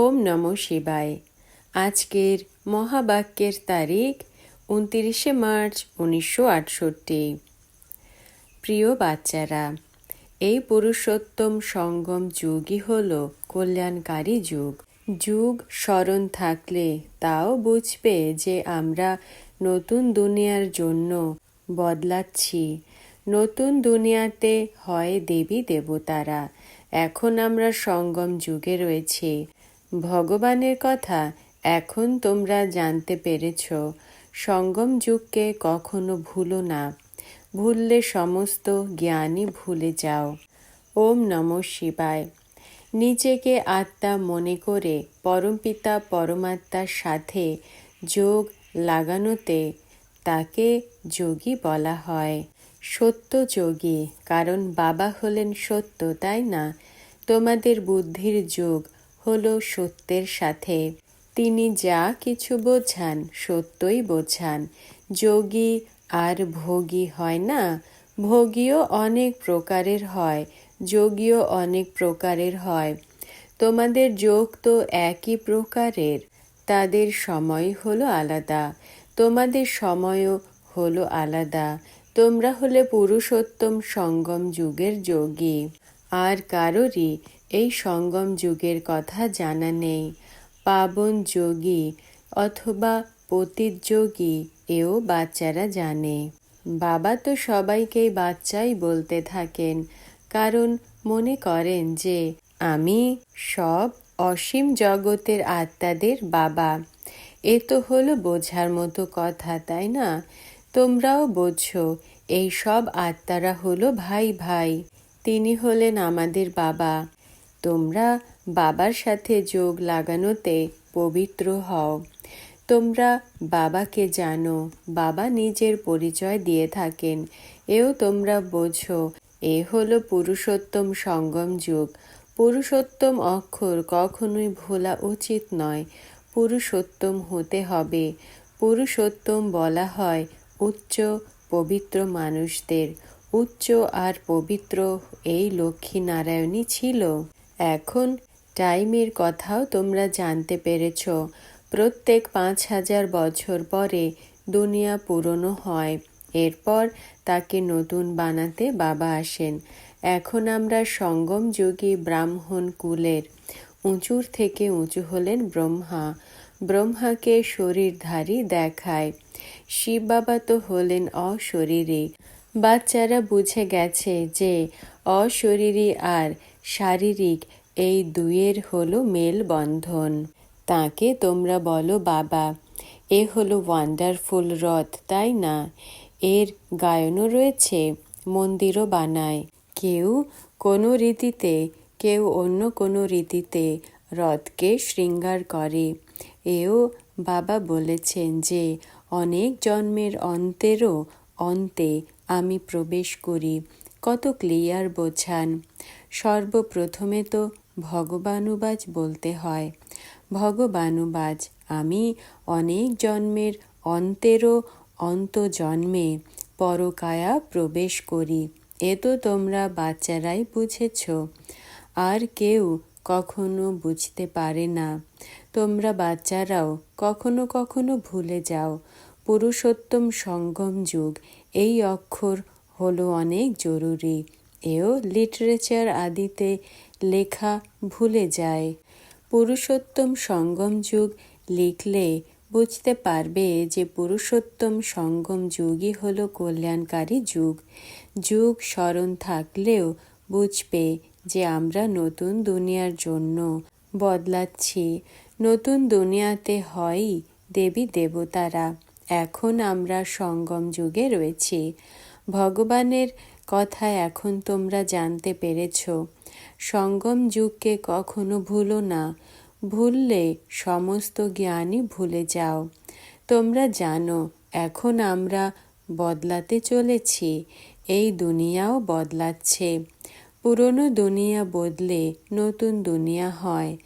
ওম নমঃ শিবায়। আজকের মহাবাক্যের তারিখ উনতিরিশে মার্চ উনিশশো আটষট্টি। প্রিয় বাচ্চারা, এই পুরুষোত্তম সঙ্গম যুগই হল কল্যাণকারী যুগ। যুগ স্মরণ থাকলে তাও বুঝবে যে আমরা নতুন দুনিয়ার জন্য বদলাচ্ছি। নতুন দুনিয়াতে হয় দেবী দেবতারা এখন আমরা সঙ্গম যুগে রয়েছি। ভগবানের কথা এখন তোমরা জানতে পেরেছ। সঙ্গম যুগকে কখনো ভুলো না। ভুললে সমস্ত জ্ঞানই ভুলে যাও। ওম নম শিবায়। নিজেকে আত্মা মনে করে পরমপিতা পরমাত্মার সাথে যোগ লাগানোতে তাকে যোগী বলা হয়। সত্য যোগী, কারণ বাবা হলেন সত্য, তাই না? তোমাদের বুদ্ধির যোগ হলো সত্যের সাথে। তিনি যা কিছু বোঝান, সত্যই বোঝান। যোগী আর ভোগী হয় না। ভোগীও অনেক প্রকারের হয়, যোগীও অনেক প্রকারের হয়। তোমাদের যোগ তো একই প্রকারের, তাদের সময় হলো আলাদা। তোমাদের সময়ও হলো আলাদা। তোমরা হলে পুরুষোত্তম সঙ্গম যুগের যোগী। আর কারোরই এই সঙ্গম যুগের কথা জানা নেই। পাবন যোগী অথবা পতিত যোগী এও বাচ্চারা জানে। বাবা তো সবাইকেই বাচ্চাই বলতে থাকেন, কারণ মনে করেন যে, আমি সব অসীম জগতের আত্মাদের বাবা। এ তো হলো বোঝার মতো কথা, তাই না? তোমরাও বোঝো, এই সব আত্মারা হলো ভাই ভাই। তিনি হলেন আমাদের বাবা। তোমরা বাবার সাথে যোগ লাগানোতে পবিত্র হও। তোমরা বাবাকে জানো, বাবা নিজের পরিচয় দিয়ে থাকেন। এও তোমরা বোঝো, এ হলো পুরুষোত্তম সঙ্গম যুগ। পুরুষোত্তম অক্ষর কখনোই ভোলা উচিত নয়, পুরুষোত্তম হতে হবে। পুরুষোত্তম বলা হয় উচ্চ, পবিত্র মানুষদের। উচ্চ আর পবিত্র, এই লক্ষ্মী নারায়ণী ছিল। এখন টাইমের কথাও তোমরা জানতে পেরেছ। প্রত্যেক পাঁচ হাজার বছর পরে দুনিয়া পুরনো হয়। এরপর তাকে নতুন বানাতে বাবা আসেন। এখন আমরা সঙ্গম যোগী ব্রাহ্মণ কুলের উঁচুর থেকে উঁচু হলেন ব্রহ্মা। ব্রহ্মাকে শরীরধারী দেখায়। শিব বাবা তো হলেন অশরীরী। বাচ্চারা বুঝে গেছে যে অশরীরী আর শারীরিক, এই দুয়ের হলো মেলবন্ধন। তাকে তোমরা বলো বাবা, এ হলো ওয়ান্ডারফুল রথ, তাই না? এর গায়নও রয়েছে, মন্দিরও বানায়। কেউ কোনো রীতিতে, কেউ অন্য কোনো রীতিতে রথকে শৃঙ্গার করে। এও বাবা বলেছেন যে, অনেক জন্মের অন্তেরও অন্তে আমি প্রবেশ করি। কত ক্লিয়ার বোঝান। সর্বপ্রথমে তো ভগবানুবাজ বলতে হয়, ভগবানুবাজ, আমি অনেক জন্মের অন্তেরও অন্ত জন্মে পরকায়া প্রবেশ করি, এ তো তোমরা বাচ্চারাই বুঝেছ। আর কেউ কখনো বুঝতে পারে না। তোমরা বাচ্চারাও কখনো কখনো ভুলে যাও। পুরুষোত্তম সঙ্গম যুগ, এই অক্ষর হলো অনেক জরুরি। এও লিটারেচার আদিতে লেখা ভুলে যায়। পুরুষোত্তম সঙ্গম যুগ লিখলে বুঝতে পারবে যে পুরুষোত্তম সঙ্গম যুগই হল কল্যাণকারী যুগ। যুগ স্মরণ থাকলেও বুঝবে যে আমরা নতুন দুনিয়ার জন্য বদলাচ্ছি। নতুন দুনিয়াতে হয়ই দেবী দেবতারা। এখন আমরা সঙ্গম যুগে রয়েছি। ভগবানের কথা এখন তোমরা জানতে পেরেছ। সঙ্গম যুগকে কখনো ভুলো না। ভুললে সমস্ত জ্ঞানই ভুলে যাও। তোমরা জানো, এখন আমরা বদলাতে চলেছি। এই দুনিয়াও বদলাচ্ছে। পুরনো দুনিয়া বদলে নতুন দুনিয়া হয়।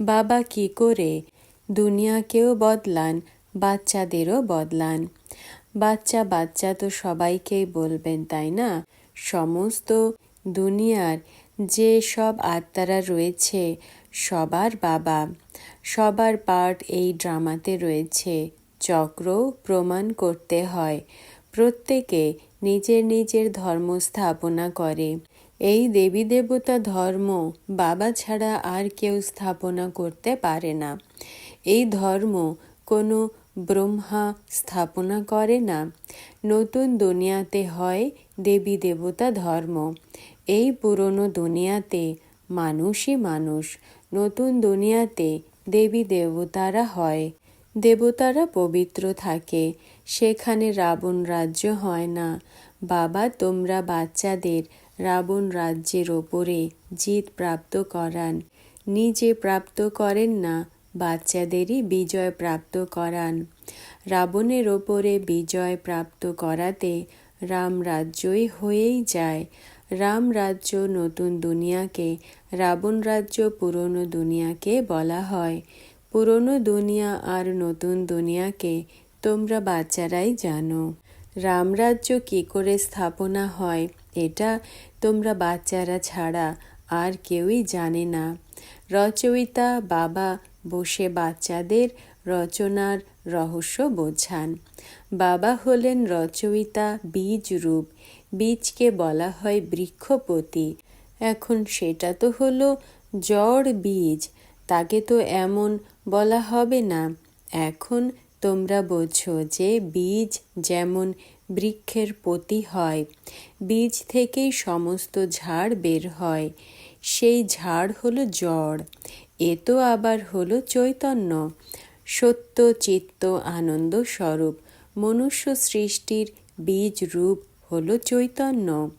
বাবা কি করে? দুনিয়াকেও বদলান, বাচ্চাদেরও বদলান। বাচ্চা বাচ্চা তো সবাইকেই বলবেন, তাই না? সমস্ত দুনিয়ার যে সব আত্মারা রয়েছে, সবার বাবা। সবার পার্ট এই ড্রামাতে রয়েছে। চক্র প্রমাণ করতে হয়। প্রত্যেকে নিজের নিজের ধর্ম স্থাপনা করে। এই দেবী দেবতা ধর্ম বাবা ছাড়া আর কেউ স্থাপনা করতে পারে না। এই ধর্ম কোনো ব্রহ্মা স্থাপনা করে না। নতুন দুনিয়াতে হয় দেবী দেবতা ধর্ম। এই পুরনো দুনিয়াতে মানুষই মানুষ, নতুন দুনিয়াতে দেবী দেবতারা হয়। দেবতারা পবিত্র থাকে, সেখানে রাবণ রাজ্য হয় না। বাবা, তোমরা বাচ্চাদের রাবণ রাজ্যের ওপরে জিত প্রাপ্ত করান। নিজে প্রাপ্ত করেন না বাচ্চাদেরই বিজয় প্রাপ্ত করান। রাবণের ওপরে বিজয় প্রাপ্ত করাতে রাম রাজ্যই হয়েই যায়। রাম রাজ্য নতুন দুনিয়াকে, রাবণ রাজ্য পুরনো দুনিয়াকে বলা হয়। পুরনো দুনিয়া আর নতুন দুনিয়াকে তোমরা বাচ্চারাই জানো। রামরাজ্য কি করে স্থাপনা হয়, এটা তোমরা বাচ্চারা ছাড়া আর কেউই জানে না। রচয়িতা বাবা বসে বাচ্চাদের রচনার রহস্য বোঝান। বাবা হলেন রচয়িতা বীজ রূপ। বীজকে বলা হয় বৃক্ষপতি। এখন সেটা তো হলো জড় বীজ। তাকে তো এমন বলা হবে না। এখন তোমরা বোঝো যে বীজ যেমন বৃক্ষের পতি হয়, বীজ থেকেই সমস্ত ঝাড় বের হয়। সেই ঝাড় হলো জড়। এ তো আবার হলো চৈতন্য। সত্য, চিত্ত, আনন্দ স্বরূপ, মনুষ্য সৃষ্টির বীজ রূপ হলো চৈতন্য।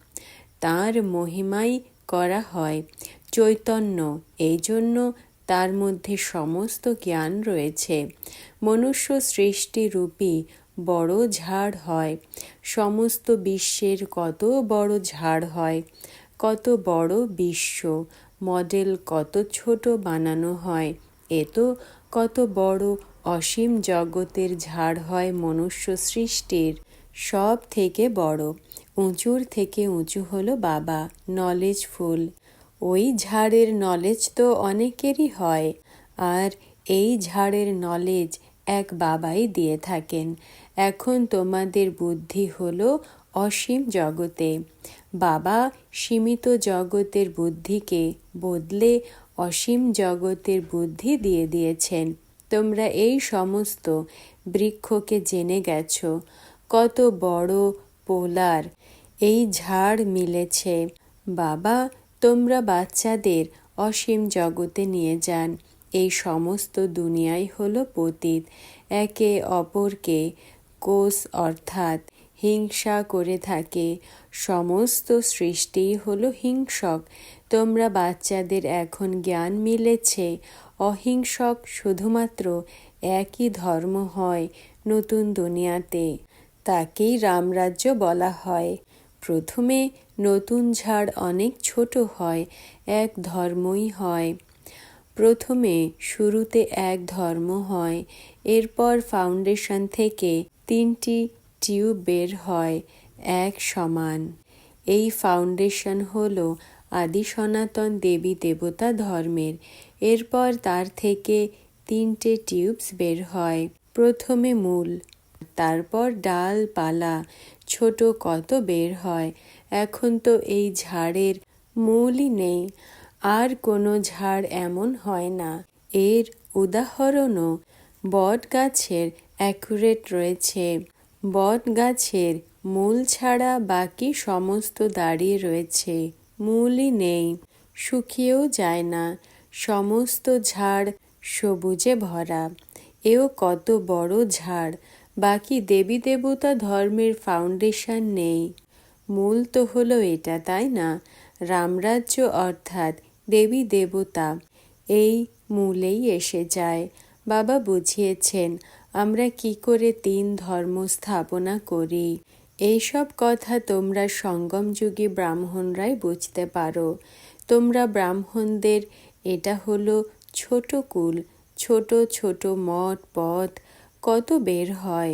তার মহিমাই করা হয় চৈতন্য। এই জন্য তার মধ্যে সমস্ত জ্ঞান রয়েছে। মনুষ্য সৃষ্টিরূপী বড় ঝাড় হয়। সমস্ত বিশ্বের কত বড় ঝাড় হয়, কত বড় বিশ্ব মডেল কত ছোট বানানো হয়, এ তো কত বড় অসীম জগতের ঝাড় হয় মনুষ্য সৃষ্টির। সব থেকে বড়, উঁচুর থেকে উঁচু হলো বাবা, নলেজ ফুল। ওই ঝাড়ের নলেজ তো অনেকেরই হয়, আর এই ঝাড়ের নলেজ এক বাবাই দিয়ে থাকেন। এখন তোমাদের বুদ্ধি হলো অসীম জগতে। বাবা সীমিত জগতের বুদ্ধিকে বদলে অসীম জগতের বুদ্ধি দিয়ে দিয়েছেন। তোমরা এই সমস্ত বৃক্ষকে জেনে গেছ। কত বড় পোলার এই ঝাড় মিলেছে। বাবা, তোমরা বাচ্চাদের অসীম জগতে নিয়ে যান। এই সমস্ত দুনিয়াই হলো পতীত। একে অপরকে কোষ অর্থাৎ হিংসা করে থাকে। সমস্ত সৃষ্টিই হলো হিংসক। তোমরা বাচ্চাদের এখন জ্ঞান মিলেছে। অহিংসক শুধুমাত্র একই ধর্ম হয় নতুন দুনিয়াতে। তাকেই রামরাজ্য বলা হয়। প্রথমে নতুন ঝাড় অনেক ছোট হয়, এক ধর্মই হয়। প্রথমে শুরুতে এক ধর্ম হয়, এরপর ফাউন্ডেশন থেকে তিনটি টিউব বের হয় এক সমান। এই ফাউন্ডেশন হল আদি সনাতন দেবী দেবতা ধর্মের। এরপর তার থেকে তিনটে টিউবস বের হয়। প্রথমে মূল, তারপর ডাল পালা ছোট কত বের হয়। এখন তো এই ঝাড়ের মূলই নেই, আর কোনো ঝাড় এমন হয় না। এর উদাহরণও বট গাছের অ্যাকুরেট রয়েছে। বট গাছের মূল ছাড়া বাকি সমস্ত দাঁড়িয়ে রয়েছে। মূলই নেই, শুকিয়েও যায় না, সমস্ত ঝাড় সবুজে ভরা। এও কত বড় ঝাড়, বাকি দেবী দেবতা ধর্মের ফাউন্ডেশন নেই। মূল তো হলো এটা, তাই না? রামরাজ্য অর্থাৎ দেবী দেবতা এই মূলেই এসে যায়। বাবা বুঝিয়েছেন আমরা কি করে তিন ধর্ম স্থাপনা করি? এইসব কথা তোমরা সঙ্গম যুগী ব্রাহ্মণরাই বুঝতে পারো। তোমরা ব্রাহ্মণদের, এটা হলো ছোট কুল, ছোট ছোট মঠ, পথ, কত বের হয়,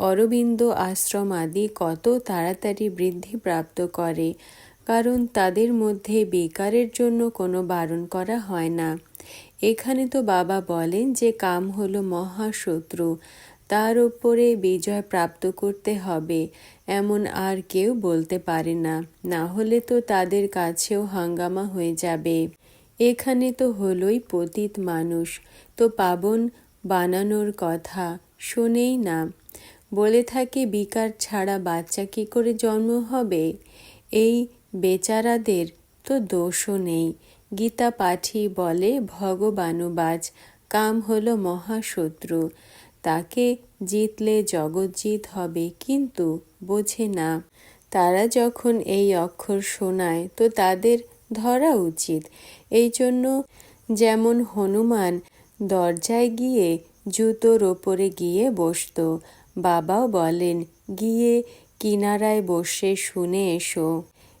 অরবিন্দ আশ্রম আদি কত তাড়াতাড়ি বৃদ্ধি প্রাপ্ত করে, কারণ তাদের মধ্যে বেকারের জন্য কোনো বারণ করা হয় না। এখানে তো বাবা বলেন যে কাম হলো মহাশত্রু, তার উপরে বিজয় প্রাপ্ত করতে হবে, এমন আর কেউ বলতে পারে না। না হলে তো তাদের কাছেও হাঙ্গামা হয়ে যাবে। এখানে তো হলোই পতিত মানুষ। তো পাবন বানানোর কথা শোনেই না। বলে থাকে, বিকার ছাড়া বাচ্চা কি করে জন্ম হবে? এই বেচারাদের তো দোষও নেই। গীতা পাঠি বলে ভগবানুবাজ কাম হল মহাশত্রু। তাকে জিতলে জগৎজিৎ হবে, কিন্তু বোঝে না। তারা যখন এই অক্ষর শোনায়, তো তাদের ধরা উচিত। এই জন্য যেমন হনুমান দরজায় গিয়ে জুতোর ওপরে গিয়ে বসত, বাবাও বলেন, গিয়ে কিনারায় বসে শুনে এসো।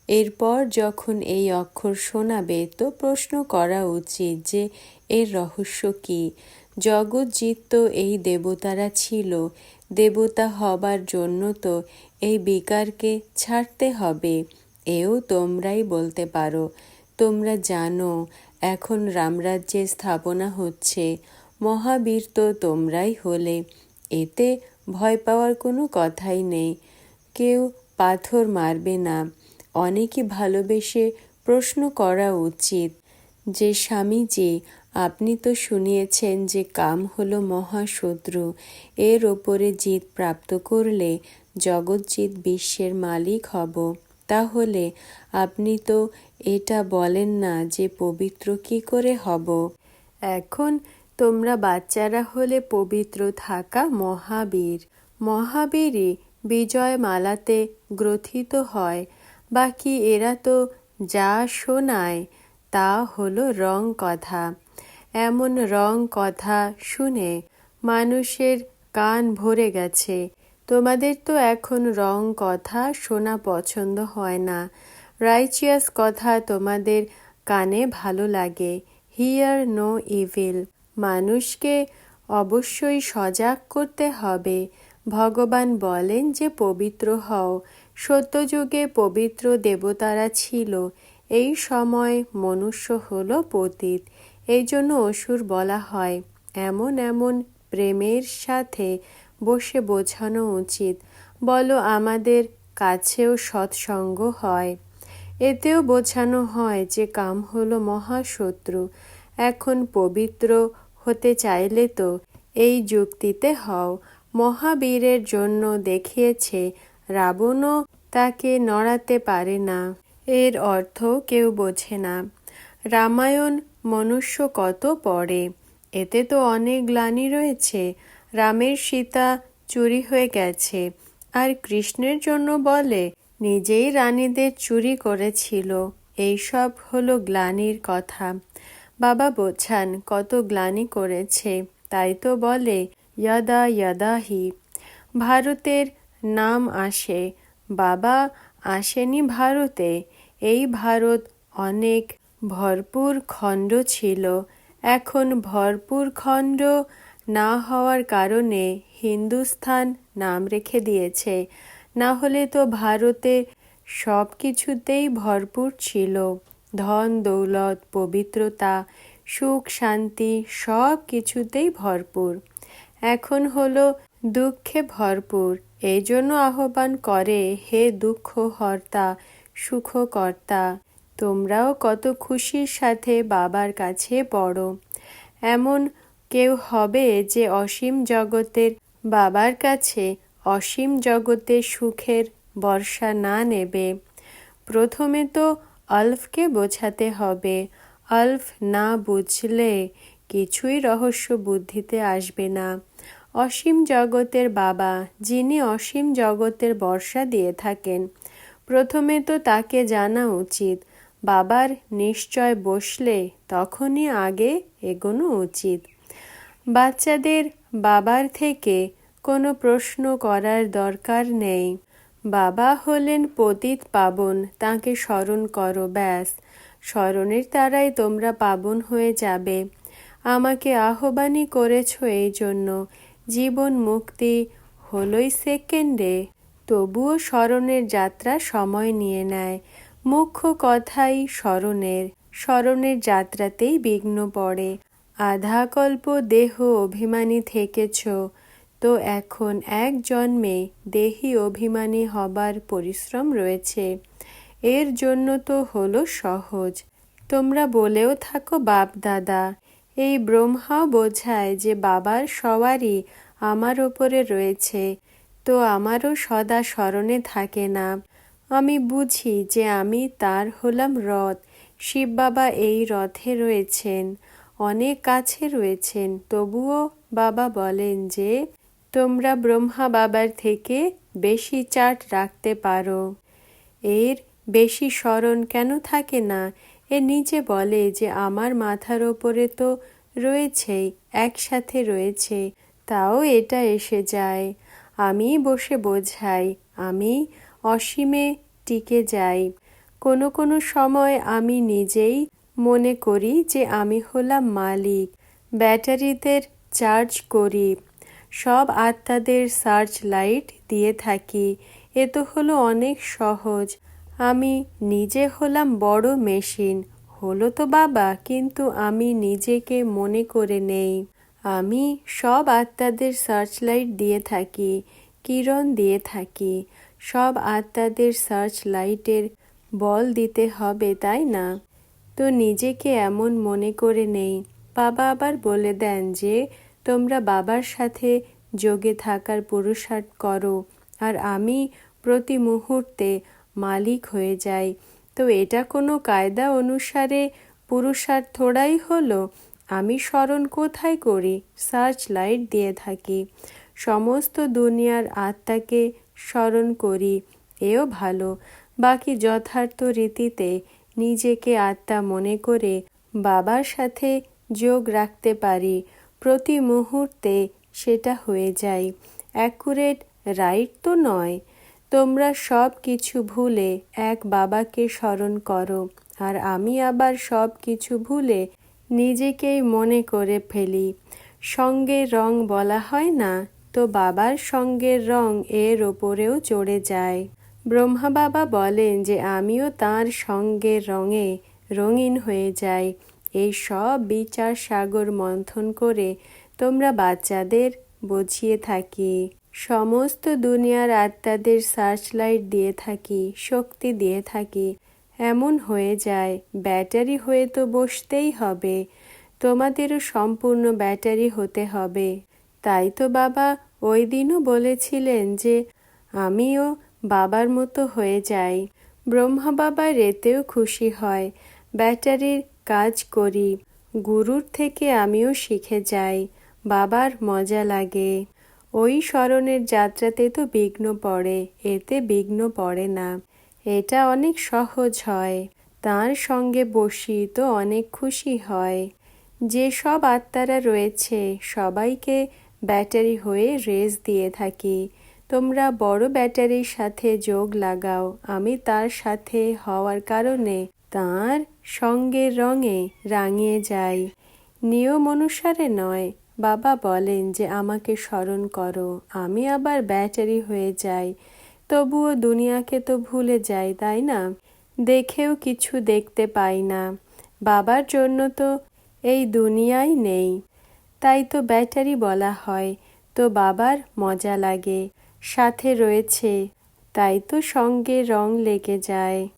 এরপর যখন এই অক্ষর শোনাবে, তো প্রশ্ন করা উচিত যে, এর রহস্য কি? জগৎজিৎ তো এই দেবতারা ছিল, দেবতা হবার জন্য তো এই বিকারকে ছাড়তে হবে। এও তোমরাই বলতে পারো। তোমরা জানো, এখন রামরাজ্যে স্থাপনা হচ্ছে। মহাবীর তো তোমরাই হলে। এতে ভয় পাওয়ার কোনো কথাই নেই। কেউ পাথর মারবে না। অনেকে ভালোবেসে প্রশ্ন করা উচিত যে, স্বামীজি, আপনি তো শুনিয়েছেন যে কাম হলো মহাশত্রু। এর ওপরে জিত প্রাপ্ত করলে জগৎজিৎ বিশ্বের মালিক হব। তাহলে আপনি তো এটা বলেন না যে পবিত্র কি করে হব। এখন তোমরা বাচ্চারা হলে পবিত্র থাকা মহাবীর। মহাবীরই বিজয় মালাতে গ্রথিত হয়। বাকি এরা তো যা শোনায় তা হলো রং কথা। এমন রং কথা শুনে মানুষের কান ভরে গেছে। তোমাদের তো এখন রং কথা শোনা পছন্দ হয় না। রাইচিয়াস কথা তোমাদের কানে ভালো লাগে। হিয়ার নো ইভিল মানুষকে অবশ্যই সজাগ করতে হবে। ভগবান বলেন যে পবিত্র হও। সত্যযুগে পবিত্র দেবতারা ছিল। এই সময় মনুষ্য হল পতীত। এই জন্য অসুর বলা হয়, এমন এমন প্রেমের সাথে বসে বোঝানো উচিত। বলো, আমাদের কাছেও সৎসঙ্গ হয়। এতেও বোঝানো হয় যে কাম হলো মহাশত্রু। এখন পবিত্র হতে চাইলে তো এই যুক্তিতে হও। মহাবীরের জন্য দেখিয়েছে রাবণও তাকে নড়াতে পারে না। এর অর্থ কেউ বোঝে না। রামায়ণ মনুষ্য কত পড়ে? এতে তো অনেক গ্লানি রয়েছে। রামের সীতা চুরি হয়ে গেছে। আর কৃষ্ণের জন্য বলে, নিজেই রানীদের চুরি করেছিল। এইসব হলো গ্লানির কথা। বাবা বোঝান, কত গ্লানি করেছে। তাই তো বলে, ইয়াদা, ইয়াদাহি। ভারতের নাম আসে। বাবা আসেনি ভারতে। এই ভারত অনেক ভরপুর খণ্ড ছিল। এখন ভরপুর খণ্ড না হওয়ার কারণে হিন্দুস্থান নাম রেখে দিয়েছে। না হলে তো ভারতে সব কিছুতেই ভরপুর ছিল। ধন, দৌলত, পবিত্রতা, সুখ, শান্তি সব কিছুতেই ভরপুর। এখন হলো দুঃখে ভরপুর। এই জন্য আহ্বান করে, হে দুঃখ হর্তা সুখকর্তা, তোমরাও কত খুশির সাথে বাবার কাছে পড়ো। এমন কেউ হবে যে অসীম জগতের বাবার কাছে অসীম জগতে সুখের বর্ষা না নেবে। প্রথমে তো আলফকে বোঝাতে হবে। আলফ না বুঝলে কিছুই রহস্য বুদ্ধিতে আসবে না। অসীম জগতের বাবা, যিনি অসীম জগতের বর্ষা দিয়ে থাকেন। প্রথমে তো তাকে জানা উচিত, বাবার নিশ্চয় বসলে তখনই আগে এগোনো উচিত। বাচ্চাদের বাবার থেকে কোনো প্রশ্ন করার দরকার নেই। বাবা হলেন পতিত পাবন, তাকে স্মরণ করো, ব্যাস। স্মরণের দ্বারাই তোমরা পাবন হয়ে যাবে। আমাকে আহ্বানই করেছ এই জন্য। জীবন মুক্তি হলোই সেকেন্ডে। তবুও স্মরণের যাত্রা সময় নিয়ে নেয়। মুখ্য কথাই স্মরণের। স্মরণের যাত্রাতেই বিঘ্ন পড়ে। আধাকল্প দেহ অভিমানী থেকেছ। তো এখন এক জন্মে দেহি অভিমানী হবার পরিশ্রম রয়েছে। এর জন্য তো হলো সহজ। তোমরা বলেও থাকো বাপ দাদা এই ব্রহ্মা বোঝায় যে বাবার সবারই আমার ওপরে রয়েছে, তো আমারও সদা স্মরণে থাকে না। আমি বুঝি যে আমি তার হলাম রথ, শিব বাবা এই রথে রয়েছেন, অনেক কাছে রয়েছেন, তবুও বাবা বলেন যে, তোমরা ব্রহ্মা বাবার থেকে বেশি চাট রাখতে পারো। এর বেশি স্মরণ কেন থাকে না? এ নিজে বলে যে আমার মাথার ওপরে তো রয়েছেই, একসাথে রয়েছে, তাও এটা এসে যায়। আমি বসে বোঝাই, আমি অসীমে টিকে যাই। কোনো কোনো সময় আমি নিজেই মনে করি যে আমি হলাম মালিক, ব্যাটারিদের চার্জ করি, সব আত্মাদের সার্চ লাইট দিয়ে থাকি। এ তো হলো অনেক সহজ। আমি নিজে হলাম বড় মেশিন। হলো তো বাবা, কিন্তু আমি নিজেকে মনে করে নেই। আমি সব আত্মাদের সার্চ লাইট দিয়ে থাকি, কিরণ দিয়ে থাকি। সব আত্মাদের সার্চ লাইটের বল দিতে হবে, তাই না? তো নিজেকে এমন মনে করে নেই। বাবা আবার বলে দেন যে, তোমরা বাবার সাথে যোগে থাকার পুরুষার্থ করো। আর আমি প্রতি মুহূর্তে মালিক হয়ে যাই তো এটা কোনো কায়দা অনুসারে পুরুষার্থড়াই হলো। আমি স্মরণ কোথায় করি? সার্চ লাইট দিয়ে থাকি। সমস্ত দুনিয়ার আত্মাকে স্মরণ করি। এও ভালো। বাকি যথার্থ রীতিতে নিজেকে আত্মা মনে করে বাবার সাথে যোগ রাখতে পারি। প্রতি মুহূর্তে সেটা হয়ে যায়। অ্যাকুরেট রাইট তো নয়। তোমরা সব কিছু ভুলে এক বাবাকে স্মরণ করো, আর আমি আবার সব কিছু ভুলে নিজেকেই মনে করে ফেলি। সঙ্গে রং বলা হয় না, তো বাবার সঙ্গের রং এর ওপরেও চড়ে যায়। ব্রহ্মা বাবা বলেন যে, আমিও তার সঙ্গে রঙে রঙিন হয়ে যাই। এই সব বিচার সাগর মন্থন করে তোমরা বাচ্চাদের বুঝিয়ে থাকি। সমস্ত দুনিয়ার আত্মাদের সার্চ লাইট দিয়ে থাকি, শক্তি দিয়ে থাকি। এমন হয়ে যায়, ব্যাটারি হয়ে তো বসতেই হবে। তোমাদেরও সম্পূর্ণ ব্যাটারি হতে হবে। তাই তো বাবা, ওই দিনও বলেছিলেন যে, আমিও বাবার মতো হয়ে যাই। ব্রহ্মা বাবা রেতেও খুশি হয়, ব্যাটারির কাজ করি। গুরুর থেকে আমিও শিখে যাই, বাবার মজা লাগে। ওই স্মরণের যাত্রাতে তো বিঘ্ন পড়ে, এতে বিঘ্ন পড়ে না। এটা অনেক সহজ হয়, তার সঙ্গে বসি তো অনেক খুশি হয়। যে সব আত্মারা রয়েছে, সবাইকে ব্যাটারি হয়ে রেস দিয়ে থাকি। তোমরা বড় ব্যাটারির সাথে যোগ লাগাও, আমি তার সাথে হওয়ার কারণে তার সঙ্গে রঙে রাঙিয়ে যাই। নিয়ম অনুসারে নয় বাবা বলেন যে, আমাকে স্মরণ করো, আমি আবার ব্যাটারি হয়ে যাই। তবুও দুনিয়াকে তো ভুলে যাই, তাই না? দেখেও কিছু দেখতে পাই না। বাবার জন্য তো এই দুনিয়াই নেই। তাই তো ব্যাটারি বলা হয়, তো বাবার মজা লাগে। সাথে রয়েছে, তাই তো সঙ্গে রং লেগে যায়।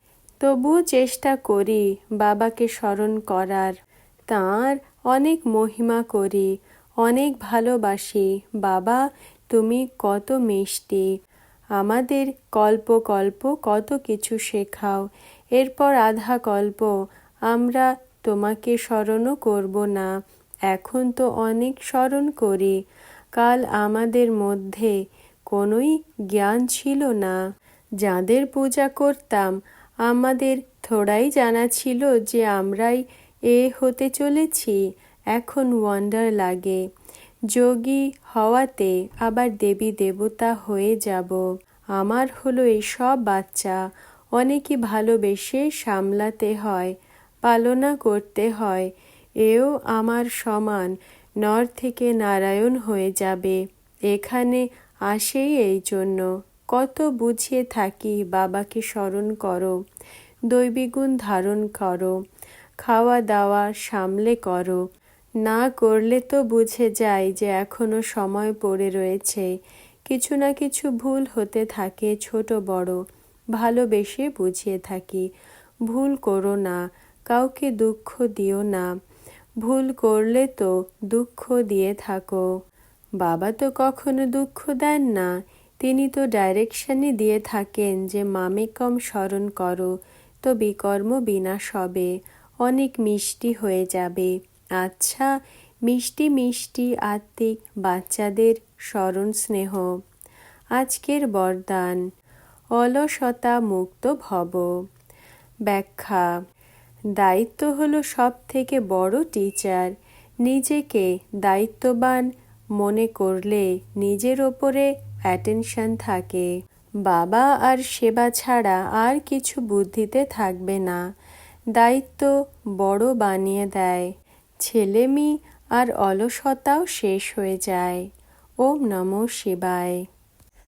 তবুও চেষ্টা করি বাবাকে স্মরণ করার। তার অনেক মহিমা করি। অনেক ভালোবাসি। বাবা, তুমি কত মিষ্টি। আমাদের কল্প কল্প কত কিছু শেখাও। এরপর আধা কল্প, আমরা তোমাকে স্মরণও করব না। এখন তো অনেক স্মরণ করি। কাল আমাদের মধ্যে কোনোই জ্ঞান ছিল না। যাদের পূজা করতাম, আমাদের থোড়াই জানা ছিল যে আমরাই এ হতে চলেছি। এখন ওয়ান্ডার লাগে। যোগী হওয়াতে আবার দেবী দেবতা হয়ে যাব। আমার হলো এই সব বাচ্চা। অনেকই ভালোবেসে সামলাতে হয়, পালনা করতে হয়। এও আমার সমান, নর থেকে নারায়ণ হয়ে যাবে। এখানে আসেই এই জন্য। কত বুঝিয়ে থাকি, বাবাকে স্মরণ করো। দৈবিগুণ ধারণ করো। খাওয়া দাওয়া সামলে করো। না করলে তো বুঝে যাই যে এখনও সময় পড়ে রয়েছে। কিছু না কিছু ভুল হতে থাকে ছোট বড়। ভালোবেসে বুঝিয়ে থাকি। ভুল করো না, কাউকে দুঃখ দিও না। ভুল করলে তো দুঃখ দিয়ে থাকো। বাবা তো কখনো দুঃখ দেন না। তিনি তো ডাইরেকশনই দিয়ে থাকেন যে, মামে কম স্মরণ করো, তো বিকর্ম বিনাশ হবে অনেক মিষ্টি হয়ে যাবে। আচ্ছা মিষ্টি মিষ্টি আত্মিক বাচ্চাদের স্মরণ স্নেহ। আজকের বরদান, অলসতা মুক্ত ভব। ব্যাখ্যা, দায়িত্ব হলো সব থেকে বড় টিচার নিজেকে দায়িত্ববান মনে করলে নিজের ওপরে অ্যাটেনশন থাকে। বাবা আর সেবা ছাড়া আর কিছু বুদ্ধিতে থাকবে না। দায়িত্ব বড় বানিয়ে দেয়। ছেলেমি আর অলসতাও শেষ হয়ে যায়। ওম নমঃ শিবায়।